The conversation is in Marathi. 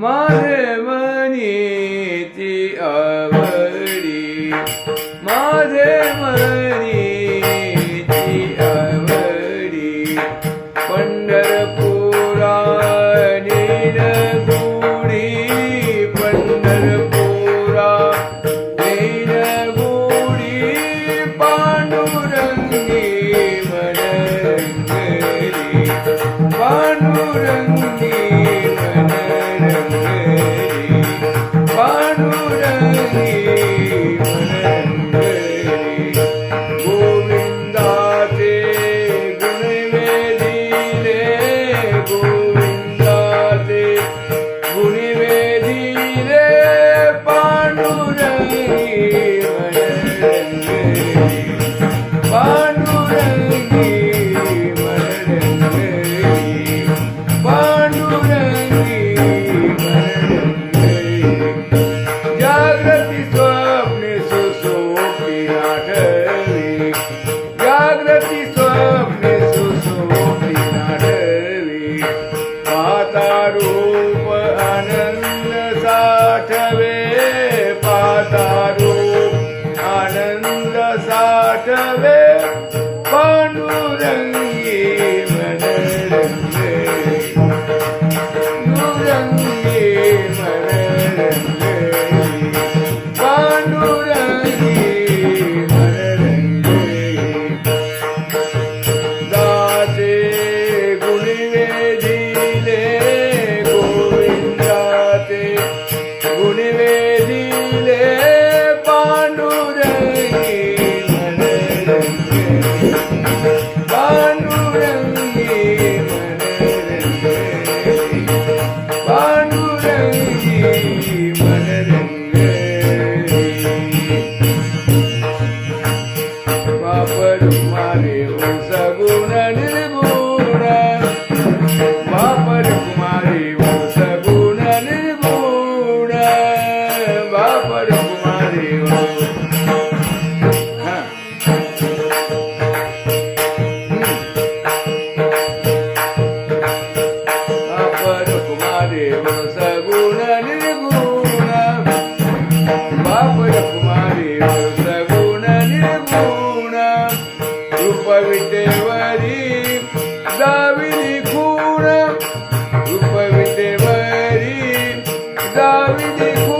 माझे मनीची आवडी माझे मन Thank you. विटेवरी दाविनी खूण रूप विटेवरी दाविनी खूण